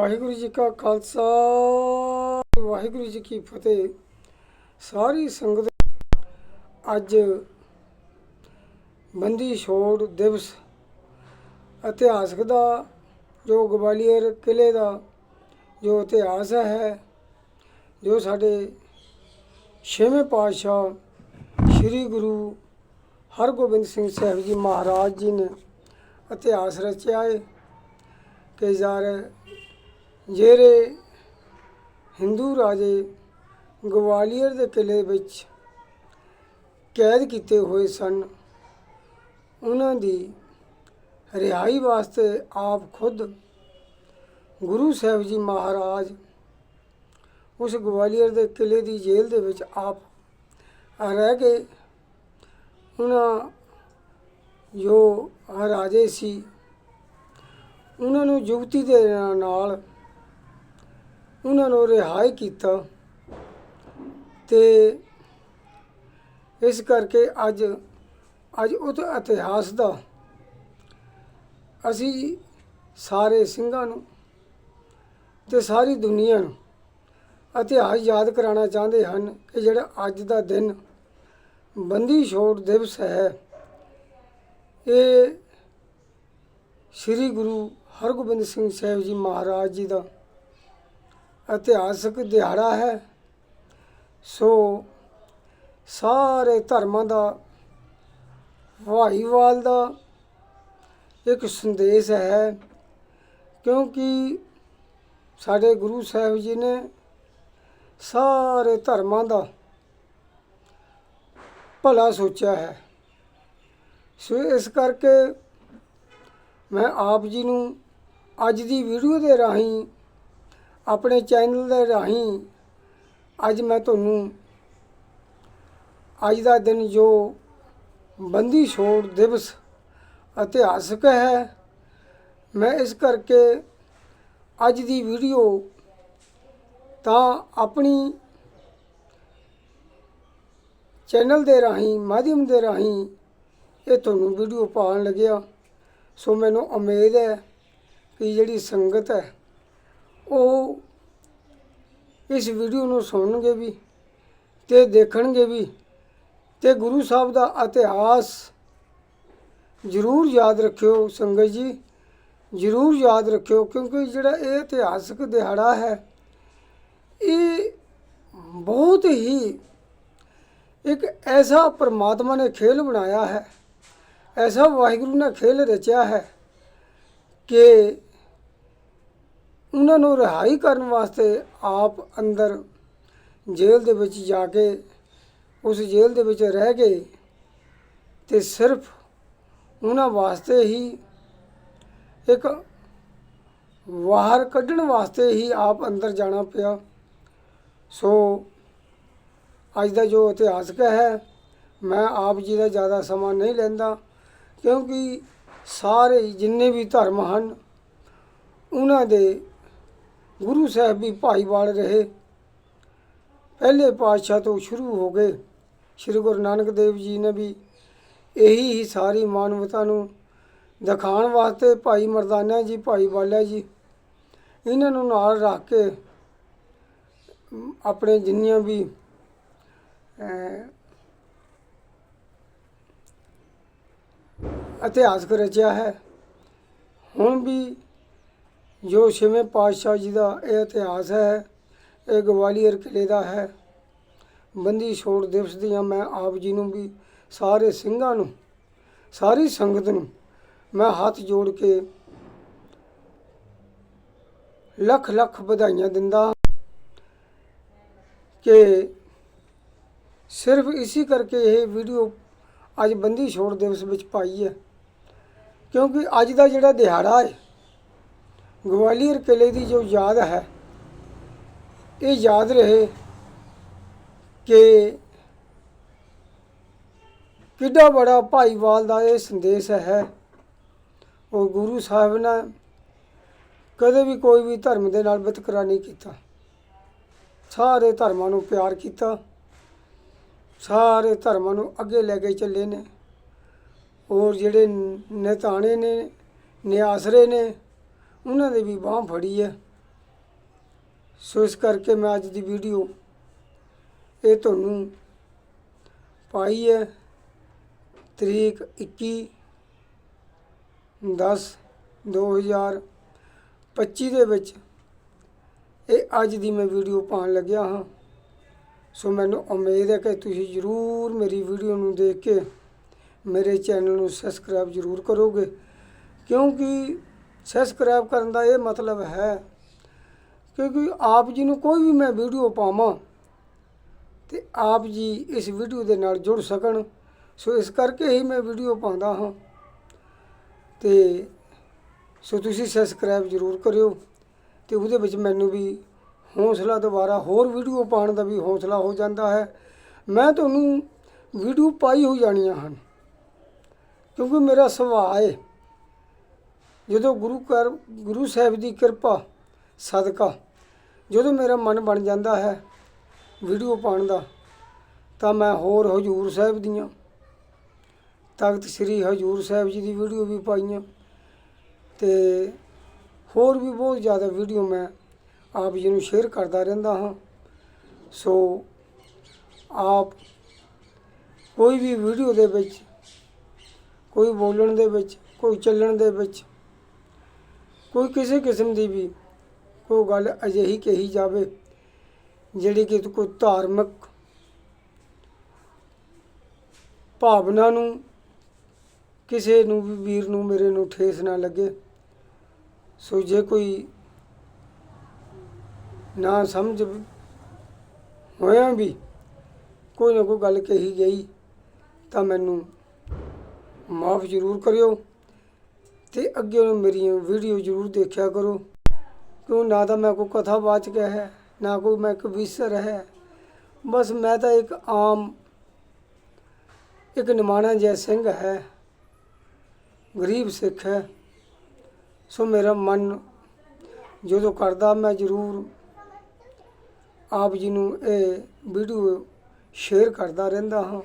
ਵਾਹਿਗੁਰੂ ਜੀ ਕਾ ਖਾਲਸਾ, ਵਾਹਿਗੁਰੂ ਜੀ ਕੀ ਫਤਿਹ। ਸਾਰੀ ਸੰਗਤ ਅੱਜ ਬੰਦੀ ਛੋੜ ਦਿਵਸ ਇਤਿਹਾਸਕ ਦਾ, ਜੋ ਗਵਾਲੀਅਰ ਕਿਲੇ ਦਾ ਜੋ ਇਤਿਹਾਸ ਹੈ, ਜੋ ਸਾਡੇ ਛੇਵੇਂ ਪਾਤਸ਼ਾਹ ਸ੍ਰੀ ਗੁਰੂ ਹਰਗੋਬਿੰਦ ਸਿੰਘ ਸਾਹਿਬ ਜੀ ਮਹਾਰਾਜ ਜੀ ਨੇ ਇਤਿਹਾਸ ਰਚਿਆ ਹੈ ਕਿ ਯਾਰ ਜਿਹੜੇ ਹਿੰਦੂ ਰਾਜੇ ਗਵਾਲੀਅਰ ਦੇ ਕਿਲੇ ਵਿੱਚ ਕੈਦ ਕੀਤੇ ਹੋਏ ਸਨ, ਉਹਨਾਂ ਦੀ ਰਿਹਾਈ ਵਾਸਤੇ ਆਪ ਖੁਦ ਗੁਰੂ ਸਾਹਿਬ ਜੀ ਮਹਾਰਾਜ ਉਸ ਗਵਾਲੀਅਰ ਦੇ ਕਿਲੇ ਦੀ ਜੇਲ੍ਹ ਦੇ ਵਿੱਚ ਆਪ ਰਹਿ ਗਏ। ਉਹਨਾਂ ਜੋ ਰਾਜੇ ਸੀ, ਉਹਨਾਂ ਨੂੰ ਯੁਵਤੀ ਦੇ ਨਾਲ ਉਹਨਾਂ ਨੂੰ ਰਿਹਾਈ ਕੀਤਾ। ਤੇ ਇਸ ਕਰਕੇ ਅੱਜ ਅੱਜ ਉਹ ਇਤਿਹਾਸ ਦਾ ਅਸੀਂ ਸਾਰੇ ਸਿੰਘਾਂ ਨੂੰ ਤੇ ਸਾਰੀ ਦੁਨੀਆ ਨੂੰ ਇਤਿਹਾਸ ਯਾਦ ਕਰਾਉਣਾ ਚਾਹੁੰਦੇ ਹਨ ਕਿ ਜਿਹੜਾ ਅੱਜ ਦਾ ਦਿਨ ਬੰਦੀ ਛੋੜ ਦਿਵਸ ਹੈ, ਇਹ ਸ੍ਰੀ ਗੁਰੂ ਹਰਗੋਬਿੰਦ ਸਿੰਘ ਸਾਹਿਬ ਜੀ ਮਹਾਰਾਜ ਜੀ ਦਾ ਇਤਿਹਾਸਕ ਦਿਹਾੜਾ ਹੈ। ਸੋ ਸਾਰੇ ਧਰਮਾਂ ਦਾ ਭਾਈਵਾਲ ਦਾ ਇੱਕ ਸੰਦੇਸ਼ ਹੈ, ਕਿਉਂਕਿ ਸਾਡੇ ਗੁਰੂ ਸਾਹਿਬ ਜੀ ਨੇ ਸਾਰੇ ਧਰਮਾਂ ਦਾ ਭਲਾ ਸੋਚਿਆ ਹੈ। ਸੋ ਇਸ ਕਰਕੇ ਮੈਂ ਆਪ ਜੀ ਨੂੰ ਅੱਜ ਦੀ ਵੀਡੀਓ ਦੇ ਰਾਹੀਂ ਆਪਣੇ ਚੈਨਲ ਦੇ ਰਾਹੀਂ ਅੱਜ ਮੈਂ ਤੁਹਾਨੂੰ ਅੱਜ ਦਾ ਦਿਨ ਜੋ ਬੰਦੀ ਛੋੜ ਦਿਵਸ ਇਤਿਹਾਸਕ ਹੈ, ਮੈਂ ਇਸ ਕਰਕੇ ਅੱਜ ਦੀ ਵੀਡੀਓ ਤਾਂ ਆਪਣੀ ਚੈਨਲ ਦੇ ਰਾਹੀਂ, ਮਾਧਿਅਮ ਦੇ ਰਾਹੀਂ ਇਹ ਤੁਹਾਨੂੰ ਵੀਡੀਓ ਪਾਉਣ ਲੱਗਿਆ। ਸੋ ਮੈਨੂੰ ਉਮੀਦ ਹੈ ਕਿ ਜਿਹੜੀ ਸੰਗਤ ਹੈ ਉਹ ਇਸ ਵੀਡੀਓ ਨੂੰ ਸੁਣਨਗੇ ਵੀ ਤੇ ਦੇਖਣਗੇ ਵੀ ਤੇ ਗੁਰੂ ਸਾਹਿਬ ਦਾ ਇਤਿਹਾਸ ਜ਼ਰੂਰ ਯਾਦ ਰੱਖਿਓ ਸੰਗਤ ਜੀ, ਜ਼ਰੂਰ ਯਾਦ ਰੱਖਿਓ ਕਿਉਂਕਿ ਜਿਹੜਾ ਇਹ ਇਤਿਹਾਸਕ ਦਿਹਾੜਾ ਹੈ, ਇਹ ਬਹੁਤ ਹੀ ਇੱਕ ਐਸਾ ਪਰਮਾਤਮਾ ਨੇ ਖੇਲ ਬਣਾਇਆ ਹੈ, ਐਸਾ ਵਾਹਿਗੁਰੂ ਨੇ ਖੇਲ ਰਚਿਆ ਹੈ ਕਿ ਉਹਨਾਂ ਨੂੰ ਰਿਹਾਈ ਕਰਨ ਵਾਸਤੇ ਆਪ ਅੰਦਰ ਜੇਲ੍ਹ ਦੇ ਵਿੱਚ ਜਾ ਕੇ, ਉਸ ਜੇਲ੍ਹ ਦੇ ਵਿੱਚ ਰਹਿ ਗਏ ਤੇ ਸਿਰਫ ਉਹਨਾਂ ਵਾਸਤੇ ਹੀ ਇੱਕ ਬਾਹਰ ਕੱਢਣ ਵਾਸਤੇ ਹੀ ਆਪ ਅੰਦਰ ਜਾਣਾ ਪਿਆ। ਸੋ ਅੱਜ ਦਾ ਜੋ ਇਤਿਹਾਸਕ ਹੈ, ਮੈਂ ਆਪ ਜੀ ਦਾ ਜ਼ਿਆਦਾ ਸਮਾਂ ਨਹੀਂ ਲੈਂਦਾ ਕਿਉਂਕਿ ਸਾਰੇ ਜਿੰਨੇ ਵੀ ਧਰਮ ਹਨ, ਉਹਨਾਂ ਦੇ ਗੁਰੂ ਸਾਹਿਬ ਵੀ ਭਾਈਵਾਲ ਰਹੇ। ਪਹਿਲੇ ਪਾਤਸ਼ਾਹ ਤੋਂ ਸ਼ੁਰੂ ਹੋ ਗਏ ਸ੍ਰੀ ਗੁਰੂ ਨਾਨਕ ਦੇਵ ਜੀ ਨੇ ਵੀ ਇਹੀ ਹੀ ਸਾਰੀ ਮਾਨਵਤਾ ਨੂੰ ਦਿਖਾਉਣ ਵਾਸਤੇ ਭਾਈ ਮਰਦਾਨਾ ਜੀ, ਭਾਈ ਵਾਲਾ ਜੀ, ਇਹਨਾਂ ਨੂੰ ਨਾਲ ਰੱਖ ਕੇ ਆਪਣੇ ਜਿੰਨੀਆਂ ਵੀ ਇਤਿਹਾਸਕ ਰਚਿਆ ਹੈ। ਹੁਣ ਵੀ ਜੋ ਛੇਵੇਂ ਪਾਤਸ਼ਾਹ ਜੀ ਦਾ ਇਹ ਇਤਿਹਾਸ ਹੈ, ਇਹ ਗਵਾਲੀਅਰ ਕਿਲੇ ਦਾ ਹੈ। ਬੰਦੀ ਛੋੜ ਦਿਵਸ ਦੀਆਂ ਮੈਂ ਆਪ ਜੀ ਨੂੰ ਵੀ ਸਾਰੇ ਸਿੰਘਾਂ ਨੂੰ, ਸਾਰੀ ਸੰਗਤ ਨੂੰ ਮੈਂ ਹੱਥ ਜੋੜ ਕੇ ਲੱਖ ਲੱਖ ਵਧਾਈਆਂ ਦਿੰਦਾ ਕਿ ਸਿਰਫ ਇਸੇ ਕਰਕੇ ਇਹ ਵੀਡੀਓ ਅੱਜ ਬੰਦੀ ਛੋੜ ਦਿਵਸ ਵਿੱਚ ਪਾਈ ਹੈ, ਕਿਉਂਕਿ ਅੱਜ ਦਾ ਜਿਹੜਾ ਦਿਹਾੜਾ ਹੈ ਗਵਾਲੀਅਰ ਕਿਲੇ ਦੀ ਜੋ ਯਾਦ ਹੈ, ਇਹ ਯਾਦ ਰਹੇ ਕਿ ਕਿੱਡਾ ਬੜਾ ਭਾਈਵਾਲ ਦਾ ਇਹ ਸੰਦੇਸ਼ ਹੈ। ਉਹ ਗੁਰੂ ਸਾਹਿਬ ਨੇ ਕਦੇ ਵੀ ਕੋਈ ਵੀ ਧਰਮ ਦੇ ਨਾਲ ਵਿਤਕਰਾ ਨਹੀਂ ਕੀਤਾ। ਸਾਰੇ ਧਰਮਾਂ ਨੂੰ ਪਿਆਰ ਕੀਤਾ। ਸਾਰੇ ਧਰਮਾਂ ਨੂੰ ਅੱਗੇ ਲੈ ਕੇ ਚੱਲੇ ਨੇ। ਔਰ ਜਿਹੜੇ ਨਿਤਾਣੇ ਨੇ, ਨਿਆਸਰੇ ਨੇ ਉਹਨਾਂ ਦੇ ਵੀ ਬਾਹ ਫੜੀ ਹੈ ਸੋ ਇਸ ਕਰਕੇ ਮੈਂ ਅੱਜ ਦੀ ਵੀਡੀਓ ਇਹ ਤੁਹਾਨੂੰ ਪਾਈ ਹੈ ਤਰੀਕ 21 10 2025 ਦੇ ਵਿੱਚ ਇਹ ਅੱਜ ਦੀ ਮੈਂ ਵੀਡੀਓ ਪਾਉਣ ਲੱਗਿਆ ਹਾਂ। ਸੋ ਮੈਨੂੰ ਉਮੀਦ ਹੈ ਕਿ ਤੁਸੀਂ ਜ਼ਰੂਰ ਮੇਰੀ ਵੀਡੀਓ ਨੂੰ ਦੇਖ ਕੇ ਮੇਰੇ ਚੈਨਲ ਨੂੰ ਸਬਸਕ੍ਰਾਈਬ ਜ਼ਰੂਰ ਕਰੋਗੇ। ਕਿਉਂਕਿ ਸਬਸਕ੍ਰਾਈਬ ਕਰਨ ਦਾ ਇਹ ਮਤਲਬ ਹੈ ਕਿਉਂਕਿ ਆਪ ਜੀ ਨੂੰ ਕੋਈ ਵੀ ਮੈਂ ਵੀਡੀਓ ਪਾਵਾਂ ਤੇ ਆਪ ਜੀ ਇਸ ਵੀਡੀਓ ਦੇ ਨਾਲ ਜੁੜ ਸਕਣ। ਸੋ ਇਸ ਕਰਕੇ ਹੀ ਮੈਂ ਵੀਡੀਓ ਪਾਉਂਦਾ ਹਾਂ। ਤੇ ਸੋ ਤੁਸੀਂ ਸਬਸਕ੍ਰਾਈਬ ਜ਼ਰੂਰ ਕਰਿਓ ਤੇ ਉਹਦੇ ਵਿੱਚ ਮੈਨੂੰ ਵੀ ਹੌਸਲਾ ਦੁਬਾਰਾ ਹੋਰ ਵੀਡੀਓ ਪਾਉਣ ਦਾ ਵੀ ਹੌਸਲਾ ਹੋ ਜਾਂਦਾ ਹੈ। ਮੈਂ ਤੁਹਾਨੂੰ ਵੀਡੀਓ ਪਾਈ ਹੋ ਜਾਣੀਆਂ ਹਨ। ਕਿਉਂਕਿ ਮੇਰਾ ਸੁਭਾਅ ਹੈ ਜਦੋਂ ਗੁਰੂ ਘਰ, ਗੁਰੂ ਸਾਹਿਬ ਦੀ ਕਿਰਪਾ, ਸਦਕਾ, ਜਦੋਂ ਮੇਰਾ ਮਨ ਬਣ ਜਾਂਦਾ ਹੈ ਵੀਡੀਓ ਪਾਉਣ ਦਾ, ਤਾਂ ਮੈਂ ਹੋਰ ਹਜੂਰ ਸਾਹਿਬ ਦੀਆਂ, ਤਖਤ ਸ੍ਰੀ ਹਜੂਰ ਸਾਹਿਬ ਜੀ ਦੀ ਵੀਡੀਓ ਵੀ ਪਾਈਆਂ ਤੇ ਹੋਰ ਵੀ ਬਹੁਤ ਜ਼ਿਆਦਾ ਵੀਡੀਓ ਮੈਂ ਆਪ ਜੀ ਨੂੰ ਸ਼ੇਅਰ ਕਰਦਾ ਰਹਿੰਦਾ ਹਾਂ। ਸੋ ਆਪ ਕੋਈ ਵੀ ਵੀਡੀਓ ਦੇ ਵਿੱਚ, ਕੋਈ ਬੋਲਣ ਦੇ ਵਿੱਚ, ਕੋਈ ਚੱਲਣ ਦੇ ਵਿੱਚ ਕੋਈ ਕਿਸੇ ਕਿਸਮ ਦੀ ਵੀ ਉਹ ਗੱਲ ਅਜਿਹੀ ਕਹੀ ਜਾਵੇ ਜਿਹੜੀ ਕਿ ਕੋਈ ਧਾਰਮਿਕ ਭਾਵਨਾ ਨੂੰ, ਕਿਸੇ ਨੂੰ ਵੀ ਵੀਰ ਨੂੰ ਮੇਰੇ ਨੂੰ ਠੇਸ ਨਾ ਲੱਗੇ। ਸੋ ਜੇ ਕੋਈ ਨਾ ਸਮਝ ਹੋਇਆ ਵੀ ਕੋਈ ਨਾ ਕੋਈ ਗੱਲ ਕਹੀ ਗਈ ਤਾਂ ਮੈਨੂੰ ਮਾਫ ਜ਼ਰੂਰ ਕਰਿਓ। ਤੇ ਅੱਗੇ ਨੂੰ ਮੇਰੀਆਂ ਵੀਡੀਓ ਜ਼ਰੂਰ ਦੇਖਿਆ ਕਰੋ। ਕਿਉਂ ਨਾ ਤਾਂ ਮੈਂ ਕੋਈ ਕਥਾਵਾਚਕ ਹੈ, ਨਾ ਕੋਈ ਮੈਂ ਕਵੀਸ਼ਰ ਹੈ। ਬਸ ਮੈਂ ਤਾਂ ਇੱਕ ਆਮ, ਇੱਕ ਨਿਮਾਣਾ ਜੈ ਸਿੰਘ ਹੈ। ਗਰੀਬ ਸਿੱਖ ਹੈ। ਸੋ ਮੇਰਾ ਮਨ ਜਦੋਂ ਕਰਦਾ ਮੈਂ ਜ਼ਰੂਰ ਆਪ ਜੀ ਨੂੰ ਇਹ ਵੀਡੀਓ ਸ਼ੇਅਰ ਕਰਦਾ ਰਹਿੰਦਾ ਹਾਂ।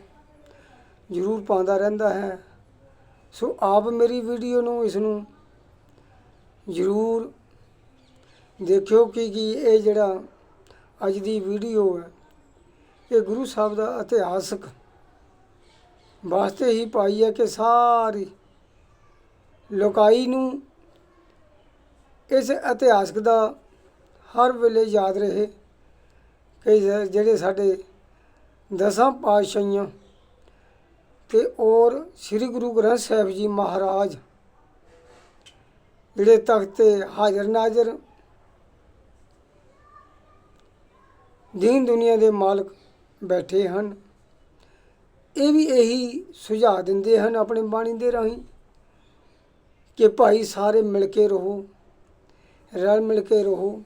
ਜ਼ਰੂਰ ਪਾਉਂਦਾ ਰਹਿੰਦਾ ਹੈ। ਸੋ ਆਪ ਮੇਰੀ ਵੀਡੀਓ ਨੂੰ ਇਸ ਨੂੰ ਜ਼ਰੂਰ ਦੇਖਿਓ ਕਿ ਕੀ ਇਹ ਜਿਹੜਾ ਅੱਜ ਦੀ ਵੀਡੀਓ ਹੈ, ਇਹ ਗੁਰੂ ਸਾਹਿਬ ਦਾ ਇਤਿਹਾਸਕ ਵਾਸਤੇ ਹੀ ਪਾਈ ਹੈ ਕਿ ਸਾਰੀ ਲੋਕਾਈ ਨੂੰ ਇਸ ਇਤਿਹਾਸਕ ਦਾ ਹਰ ਵੇਲੇ ਯਾਦ ਰਹੇ ਕਿ ਜਿਹੜੇ ਸਾਡੇ ਦਸਾਂ ਪਾਤਸ਼ਾਹੀਆਂ ਤੇ ਔਰ ਸ੍ਰੀ ਗੁਰੂ ਗ੍ਰੰਥ ਸਾਹਿਬ ਜੀ ਮਹਾਰਾਜ, ਜਿਹੜੇ ਤਖਤ ਤੇ ਹਾਜ਼ਰ ਨਾਜ਼ਰ ਦੀਨ ਦੁਨੀਆ ਦੇ ਮਾਲਕ ਬੈਠੇ ਹਨ, ਇਹ ਵੀ ਇਹੀ ਸੁਝਾਅ ਦਿੰਦੇ ਹਨ ਆਪਣੀ ਬਾਣੀ ਦੇ ਰਾਹੀਂ ਕਿ ਭਾਈ ਸਾਰੇ ਮਿਲ ਕੇ ਰਹੋ, ਰਲ ਮਿਲ ਕੇ ਰਹੋ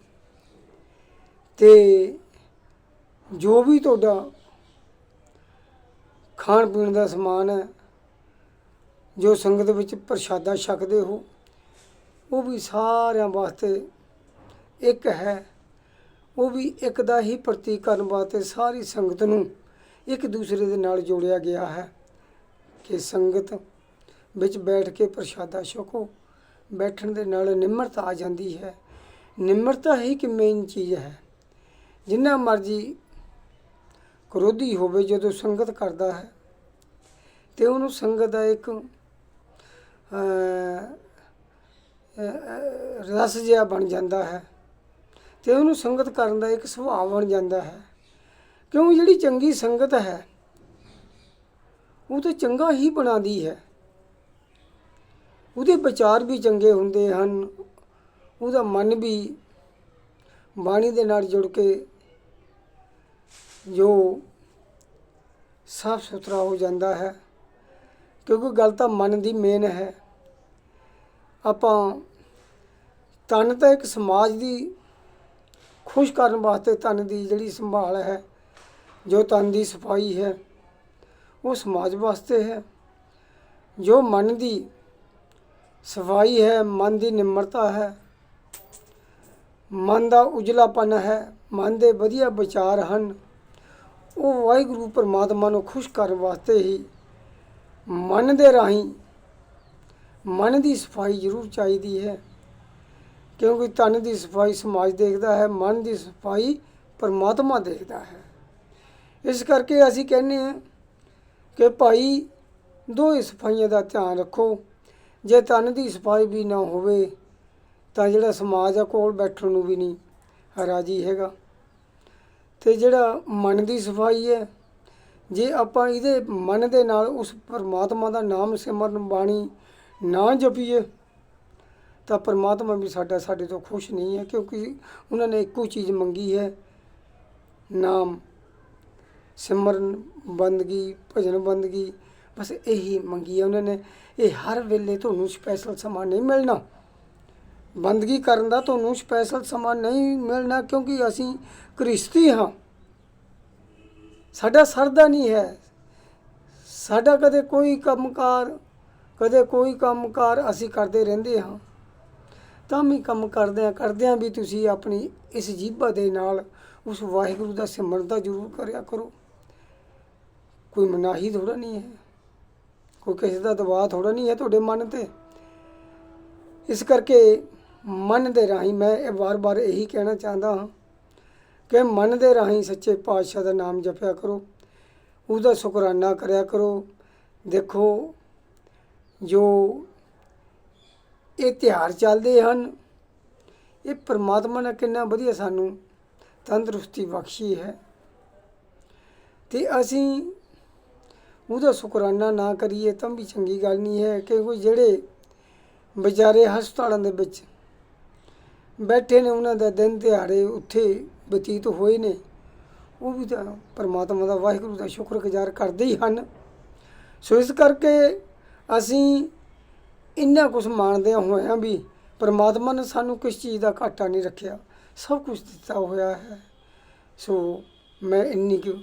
ਤੇ ਜੋ ਵੀ ਤੁਹਾਡਾ ਖਾਣ ਪੀਣ ਦਾ ਸਮਾਨ ਹੈ ਜੋ ਸੰਗਤ ਵਿੱਚ ਪ੍ਰਸ਼ਾਦਾ ਛਕਦੇ ਹੋ, ਉਹ ਵੀ ਸਾਰਿਆਂ ਵਾਸਤੇ ਇੱਕ ਹੈ। ਉਹ ਵੀ ਇੱਕ ਦਾ ਹੀ ਪ੍ਰਤੀਕ ਕਰਨ ਵਾਸਤੇ ਸਾਰੀ ਸੰਗਤ ਨੂੰ ਇੱਕ ਦੂਸਰੇ ਦੇ ਨਾਲ ਜੋੜਿਆ ਗਿਆ ਹੈ ਕਿ ਸੰਗਤ ਵਿੱਚ ਬੈਠ ਕੇ ਪ੍ਰਸ਼ਾਦਾ ਛਕੋ। ਬੈਠਣ ਦੇ ਨਾਲ ਨਿਮਰਤਾ ਆ ਜਾਂਦੀ ਹੈ। ਨਿਮਰਤਾ ਹੀ ਕਿ ਮੇਨ ਚੀਜ਼ ਹੈ। ਜਿੰਨਾ ਮਰਜ਼ੀ ਕਰੋਧੀ ਹੋਵੇ, ਜਦੋਂ ਸੰਗਤ ਕਰਦਾ ਹੈ ਤੇ ਉਹਨੂੰ ਸੰਗਤ ਦਾ ਇੱਕ ਰਸ ਜਿਹਾ ਬਣ ਜਾਂਦਾ ਹੈ। ਤੇ ਉਹਨੂੰ ਸੰਗਤ ਕਰਨ ਦਾ ਇੱਕ ਸੁਭਾਅ ਬਣ ਜਾਂਦਾ ਹੈ। ਕਿਉਂ? ਜਿਹੜੀ ਚੰਗੀ ਸੰਗਤ ਹੈ, ਉਹ ਤਾਂ ਚੰਗਾ ਹੀ ਬਣਾਉਂਦੀ ਹੈ। ਉਹਦੇ ਵਿਚਾਰ ਵੀ ਚੰਗੇ ਹੁੰਦੇ ਹਨ। ਉਹਦਾ ਮਨ ਵੀ ਬਾਣੀ ਦੇ ਨਾਲ ਜੁੜ ਕੇ ਜੋ ਸਾਫ਼ ਸੁਥਰਾ ਹੋ ਜਾਂਦਾ ਹੈ। ਕਿਉਂਕਿ ਗੱਲ ਤਾਂ ਮਨ ਦੀ ਮੇਨ ਹੈ। ਆਪਾਂ ਤਨ ਤਾਂ ਇੱਕ ਸਮਾਜ ਦੀ ਖੁਸ਼ ਕਰਨ ਵਾਸਤੇ ਤਨ ਦੀ ਜਿਹੜੀ ਸੰਭਾਲ ਹੈ, ਜੋ ਤਨ ਦੀ ਸਫ਼ਾਈ ਹੈ, ਉਹ ਸਮਾਜ ਵਾਸਤੇ ਹੈ। ਜੋ ਮਨ ਦੀ ਸਫ਼ਾਈ ਹੈ, ਮਨ ਦੀ ਨਿਮਰਤਾ ਹੈ, ਮਨ ਦਾ ਉਜਲਾਪਨ ਹੈ, ਮਨ ਦੇ ਵਧੀਆ ਵਿਚਾਰ ਹਨ, ਉਹ ਵਾਹਿਗੁਰੂ ਪਰਮਾਤਮਾ ਨੂੰ ਖੁਸ਼ ਕਰਨ ਵਾਸਤੇ ਹੀ ਮਨ ਦੇ ਰਾਹੀਂ ਮਨ ਦੀ ਸਫ਼ਾਈ ਜ਼ਰੂਰ ਚਾਹੀਦੀ ਹੈ, ਕਿਉਂਕਿ ਤਨ ਦੀ ਸਫ਼ਾਈ ਸਮਾਜ ਦੇਖਦਾ ਹੈ, ਮਨ ਦੀ ਸਫ਼ਾਈ ਪਰਮਾਤਮਾ ਦੇਖਦਾ ਹੈ। ਇਸ ਕਰਕੇ ਅਸੀਂ ਕਹਿੰਦੇ ਹਾਂ ਕਿ ਭਾਈ ਦੋਹੇ ਸਫਾਈਆਂ ਦਾ ਧਿਆਨ ਰੱਖੋ। ਜੇ ਤਨ ਦੀ ਸਫ਼ਾਈ ਵੀ ਨਾ ਹੋਵੇ, ਤਾਂ ਜਿਹੜਾ ਸਮਾਜ ਆ ਕੋਲ ਬੈਠਣ ਨੂੰ ਵੀ ਨਹੀਂ ਰਾਜੀ ਹੈਗਾ। ਤੇ ਜਿਹੜਾ ਮਨ ਦੀ ਸਫ਼ਾਈ ਹੈ ਜੇ ਆਪਾਂ ਇਹਦੇ ਮਨ ਦੇ ਨਾਲ ਉਸ ਪਰਮਾਤਮਾ ਦਾ ਨਾਮ ਸਿਮਰਨ ਬਾਣੀ ਨਾ ਜਪੀਏ, ਤਾਂ ਪਰਮਾਤਮਾ ਵੀ ਸਾਡਾ ਸਾਡੇ ਤੋਂ ਖੁਸ਼ ਨਹੀਂ ਹੈ, ਕਿਉਂਕਿ ਉਹਨਾਂ ਨੇ ਇੱਕੋ ਚੀਜ਼ ਮੰਗੀ ਹੈ, ਨਾਮ ਸਿਮਰਨ ਬੰਦਗੀ, ਭਜਨ ਬੰਦਗੀ, ਬਸ ਇਹੀ ਮੰਗੀ ਹੈ ਉਹਨਾਂ ਨੇ। ਇਹ ਹਰ ਵੇਲੇ ਤੁਹਾਨੂੰ ਸਪੈਸ਼ਲ ਸਮਾਂ ਨਹੀਂ ਮਿਲਣਾ। ਬੰਦਗੀ ਕਰਨ ਦਾ ਤੁਹਾਨੂੰ ਸਪੈਸ਼ਲ ਸਮਾਂ ਨਹੀਂ ਮਿਲਣਾ, ਕਿਉਂਕਿ ਅਸੀਂ ਕ੍ਰਿਸਤੀ ਹਾਂ। ਸਾਡਾ ਸਰਦਾ ਨਹੀਂ ਹੈ। ਸਾਡਾ ਕਦੇ ਕੋਈ ਕੰਮਕਾਰ, ਕਦੇ ਕੋਈ ਕੰਮਕਾਰ ਅਸੀਂ ਕਰਦੇ ਰਹਿੰਦੇ ਹਾਂ। ਤਾਂ ਵੀ ਕੰਮ ਕਰਦਿਆਂ ਕਰਦਿਆਂ ਵੀ ਤੁਸੀਂ ਆਪਣੀ ਇਸ ਜੀਭਾ ਦੇ ਨਾਲ ਉਸ ਵਾਹਿਗੁਰੂ ਦਾ ਸਿਮਰਨ ਤਾਂ ਜ਼ਰੂਰ ਕਰਿਆ ਕਰੋ। ਕੋਈ ਮਨਾਹੀ ਥੋੜਾ ਨਹੀਂ ਹੈ। ਕੋਈ ਕਿਸੇ ਦਾ ਦਬਾਅ ਥੋੜਾ ਨਹੀਂ ਹੈ ਤੁਹਾਡੇ ਮਨ ਤੇ। ਇਸ ਕਰਕੇ ਮਨ ਦੇ ਰਾਹੀਂ ਮੈਂ ਇਹ ਵਾਰ-ਵਾਰ ਇਹੀ ਕਹਿਣਾ ਚਾਹੁੰਦਾ ਹਾਂ ਕਿ ਮਨ ਦੇ ਰਾਹੀਂ ਸੱਚੇ ਪਾਤਸ਼ਾਹ ਦਾ ਨਾਮ ਜਪਿਆ ਕਰੋ, ਉਹਦਾ ਸ਼ੁਕਰਾਨਾ ਕਰਿਆ ਕਰੋ। ਦੇਖੋ, ਜੋ ਇਹ ਤਿਉਹਾਰ ਚੱਲਦੇ ਹਨ, ਇਹ ਪ੍ਰਮਾਤਮਾ ਨੇ ਕਿੰਨਾ ਵਧੀਆ ਸਾਨੂੰ ਤੰਦਰੁਸਤੀ ਬਖਸ਼ੀ ਹੈ। ਤੇ ਅਸੀਂ ਉਹਦਾ ਸ਼ੁਕਰਾਨਾ ਨਾ ਕਰੀਏ ਤਾਂ ਵੀ ਚੰਗੀ ਗੱਲ ਨਹੀਂ ਹੈ ਕਿਉਂਕਿ ਜਿਹੜੇ ਵਿਚਾਰੇ ਹਸਪਤਾਲਾਂ ਦੇ ਵਿੱਚ ਬੈਠੇ ਨੇ, ਉਹਨਾਂ ਦਾ ਦਿਨ ਦਿਹਾੜੇ ਉੱਥੇ ਬਤੀਤ ਹੋਏ ਨੇ। ਉਹ ਵੀ ਤਾਂ ਪਰਮਾਤਮਾ ਦਾ ਵਾਹਿਗੁਰੂ ਦਾ ਸ਼ੁਕਰਗੁਜ਼ਾਰ ਕਰਦੇ ਹੀ ਹਨ। ਸੋ ਇਸ ਕਰਕੇ ਅਸੀਂ ਇੰਨਾ ਕੁਝ ਮੰਨਦੇ ਹੋਇਆਂ ਵੀ ਪਰਮਾਤਮਾ ਨੇ ਸਾਨੂੰ ਕਿਸ ਚੀਜ਼ ਦਾ ਘਾਟਾ ਨਹੀਂ ਰੱਖਿਆ। ਸਭ ਕੁਝ ਦਿੱਤਾ ਹੋਇਆ ਹੈ। ਸੋ ਮੈਂ ਇੰਨੀ ਕੁ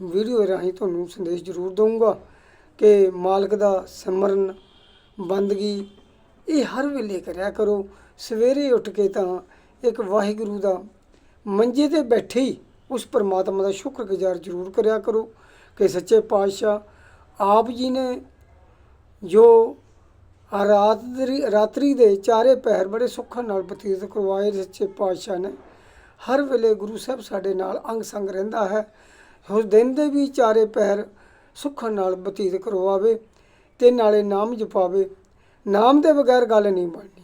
ਵੀਡੀਓ ਰਾਹੀਂ ਤੁਹਾਨੂੰ ਸੰਦੇਸ਼ ਜ਼ਰੂਰ ਦਊਂਗਾ ਕਿ ਮਾਲਕ ਦਾ ਸਿਮਰਨ, ਬੰਦਗੀ ਇਹ ਹਰ ਵੇਲੇ ਕਰਿਆ ਕਰੋ। ਸਵੇਰੇ ਉੱਠ ਕੇ ਤਾਂ ਇੱਕ ਵਾਹਿਗੁਰੂ ਦਾ ਮੰਜੇ ਤੇ ਬੈਠੇ ਹੀ ਉਸ ਪਰਮਾਤਮਾ ਦਾ ਸ਼ੁਕਰਗੁਜ਼ਾਰ ਜ਼ਰੂਰ ਕਰਿਆ ਕਰੋ ਕਿ ਸੱਚੇ ਪਾਤਸ਼ਾਹ ਆਪ ਜੀ ਨੇ ਜੋ ਰਾਤਰੀ ਰਾਤਰੀ ਦੇ ਚਾਰੇ ਪਹਿਰ ਬੜੇ ਸੁੱਖ ਨਾਲ ਬਤੀਤ ਕਰਵਾਏ ਸੱਚੇ ਪਾਤਸ਼ਾਹ ਨੇ, ਹਰ ਵੇਲੇ ਗੁਰੂ ਸਾਹਿਬ ਸਾਡੇ ਨਾਲ ਅੰਗ ਸੰਗ ਰਹਿੰਦਾ ਹੈ, ਉਸ ਦਿਨ ਦੇ ਵੀ ਚਾਰੇ ਪਹਿਰ ਸੁੱਖ ਨਾਲ ਬਤੀਤ ਕਰਵਾਵੇ ਤੇ ਨਾਲੇ ਨਾਮ ਜਪਾਵੇ, ਨਾਮ ਦੇ ਬਗੈਰ ਗੱਲ ਨਹੀਂ ਬਣਨੀ।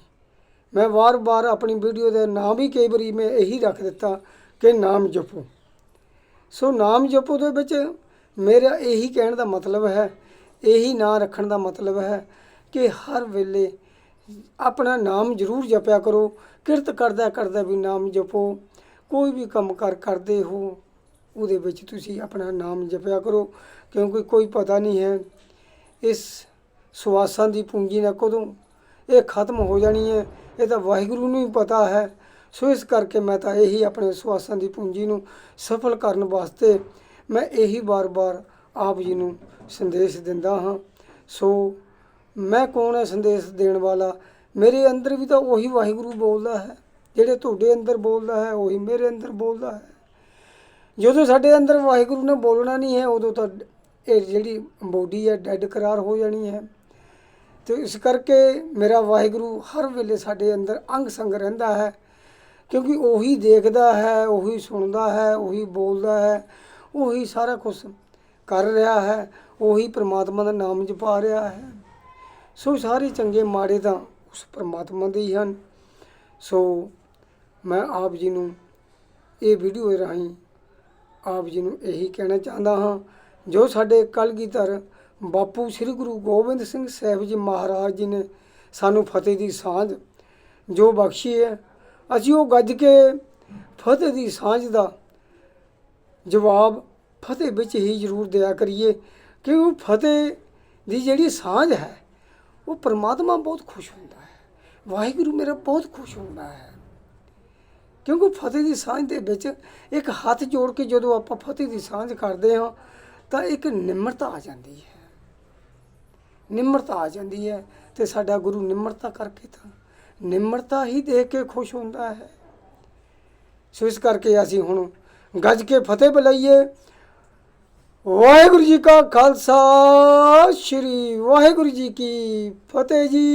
ਮੈਂ ਵਾਰ-ਵਾਰ ਆਪਣੀ ਵੀਡੀਓ ਦਾ ਨਾਮ ਵੀ ਕਈ ਵਾਰੀ ਮੈਂ ਇਹੀ ਰੱਖ ਦਿੱਤਾ ਕਿ ਨਾਮ ਜਪੋ। ਸੋ ਨਾਮ ਜਪੋ ਦੇ ਵਿੱਚ ਮੇਰਾ ਇਹੀ ਕਹਿਣ ਦਾ ਮਤਲਬ ਹੈ, ਇਹੀ ਨਾਂ ਰੱਖਣ ਦਾ ਮਤਲਬ ਹੈ ਕਿ ਹਰ ਵੇਲੇ ਆਪਣਾ ਨਾਮ ਜ਼ਰੂਰ ਜਪਿਆ ਕਰੋ, ਕਿਰਤ ਕਰਦਾ ਕਰਦਾ ਵੀ ਨਾਮ ਜਪੋ, ਕੋਈ ਵੀ ਕੰਮ ਕਰ ਕਰਦੇ ਹੋ, ਉਹਦੇ ਵਿੱਚ ਤੁਸੀਂ ਆਪਣਾ ਨਾਮ ਜਪਿਆ ਕਰੋ, ਕਿਉਂਕਿ ਕੋਈ ਪਤਾ ਨਹੀਂ ਹੈ, ਇਸ ਸੁਆਸਾਂ ਦੀ ਪੂੰਜੀ ਨਾ ਕਦੋਂ ਇਹ ਖਤਮ ਹੋ ਜਾਣੀ ਹੈ। ਇਹ ਤਾਂ ਵਾਹਿਗੁਰੂ ਨੂੰ ਹੀ ਪਤਾ ਹੈ। ਸੋ ਇਸ ਕਰਕੇ ਮੈਂ ਤਾਂ ਇਹੀ ਆਪਣੇ ਸਵਾਸਾਂ ਦੀ ਪੂੰਜੀ ਨੂੰ ਸਫਲ ਕਰਨ ਵਾਸਤੇ ਮੈਂ ਇਹੀ ਵਾਰ-ਵਾਰ ਆਪ ਜੀ ਨੂੰ ਸੰਦੇਸ਼ ਦਿੰਦਾ ਹਾਂ। ਸੋ ਮੈਂ ਕੌਣ ਹੈ ਸੰਦੇਸ਼ ਦੇਣ ਵਾਲਾ? ਮੇਰੇ ਅੰਦਰ ਵੀ ਤਾਂ ਉਹੀ ਵਾਹਿਗੁਰੂ ਬੋਲਦਾ ਹੈ। ਜਿਹੜੇ ਤੁਹਾਡੇ ਅੰਦਰ ਬੋਲਦਾ ਹੈ, ਉਹੀ ਮੇਰੇ ਅੰਦਰ ਬੋਲਦਾ ਹੈ। ਜਦੋਂ ਸਾਡੇ ਅੰਦਰ ਵਾਹਿਗੁਰੂ ਨੇ ਬੋਲਣਾ ਨਹੀਂ ਹੈ, ਉਦੋਂ ਤਾਂ ਇਹ ਜਿਹੜੀ ਬੋਡੀ ਹੈ, ਡੈਡ ਕਰਾਰ ਹੋ ਜਾਣੀ ਹੈ। ਤੇ ਇਸ ਕਰਕੇ ਮੇਰਾ ਵਾਹਿਗੁਰੂ ਹਰ ਵੇਲੇ ਸਾਡੇ ਅੰਦਰ ਅੰਗ ਸੰਗ ਰਹਿੰਦਾ ਹੈ, ਕਿਉਂਕਿ ਉਹੀ ਦੇਖਦਾ ਹੈ, ਉਹੀ ਸੁਣਦਾ ਹੈ, ਉਹੀ ਬੋਲਦਾ ਹੈ, ਉਹੀ ਸਾਰਾ ਕੁਝ ਕਰ ਰਿਹਾ ਹੈ, ਉਹੀ ਪ੍ਰਮਾਤਮਾ ਦਾ ਨਾਮ ਜਪਾ ਰਿਹਾ ਹੈ। ਸੋ ਸਾਰੇ ਚੰਗੇ ਮਾੜੇ ਤਾਂ ਉਸ ਪ੍ਰਮਾਤਮਾ ਦੇ ਹੀ ਹਨ। ਸੋ ਮੈਂ ਆਪ ਜੀ ਨੂੰ ਇਹ ਵੀਡੀਓ ਰਾਹੀਂ ਆਪ ਜੀ ਨੂੰ ਇਹੀ ਕਹਿਣਾ ਚਾਹੁੰਦਾ ਹਾਂ, ਜੋ ਸਾਡੇ ਕਲਗੀਧਰ ਬਾਪੂ ਸ੍ਰੀ ਗੁਰੂ ਗੋਬਿੰਦ ਸਿੰਘ ਸਾਹਿਬ ਜੀ ਮਹਾਰਾਜ ਜੀ ਨੇ ਸਾਨੂੰ ਫਤਿਹ ਦੀ ਸਾਂਝ ਜੋ ਬਖਸ਼ੀ ਹੈ, ਅਸੀਂ ਉਹ ਗੱਜ ਕੇ ਫਤਿਹ ਦੀ ਸਾਂਝ ਦਾ ਜਵਾਬ ਫਤਿਹ ਵਿੱਚ ਹੀ ਜ਼ਰੂਰ ਦਿਆ ਕਰੀਏ ਕਿ ਉਹ ਫਤਿਹ ਦੀ ਜਿਹੜੀ ਸਾਂਝ ਹੈ, ਉਹ ਪ੍ਰਮਾਤਮਾ ਬਹੁਤ ਖੁਸ਼ ਹੁੰਦਾ ਹੈ, ਵਾਹਿਗੁਰੂ ਮੇਰਾ ਬਹੁਤ ਖੁਸ਼ ਹੁੰਦਾ ਹੈ। ਕਿਉਂਕਿ ਫਤਿਹ ਦੀ ਸਾਂਝ ਦੇ ਵਿੱਚ ਇੱਕ ਹੱਥ ਜੋੜ ਕੇ ਜਦੋਂ ਆਪਾਂ ਫਤਿਹ ਦੀ ਸਾਂਝ ਕਰਦੇ ਹਾਂ, ਤਾਂ ਇੱਕ ਨਿਮਰਤਾ ਆ ਜਾਂਦੀ ਹੈ। ਨਿਮਰਤਾ ਆ ਜਾਂਦੀ ਹੈ ਤੇ ਸਾਡਾ ਗੁਰੂ ਨਿਮਰਤਾ ਕਰਕੇ ਤਾਂ ਨਿਮਰਤਾ ਹੀ ਦੇਖ ਕੇ ਖੁਸ਼ ਹੁੰਦਾ ਹੈ। ਸੋ ਇਸ ਕਰਕੇ ਅਸੀਂ ਹੁਣ ਗੱਜ ਕੇ ਫਤਿਹ ਬੁਲਾਈਏ। ਵਾਹਿਗੁਰੂ ਜੀ ਕਾ ਖਾਲਸਾ, ਸ੍ਰੀ ਵਾਹਿਗੁਰੂ ਜੀ ਕੀ ਫਤਿਹ ਜੀ।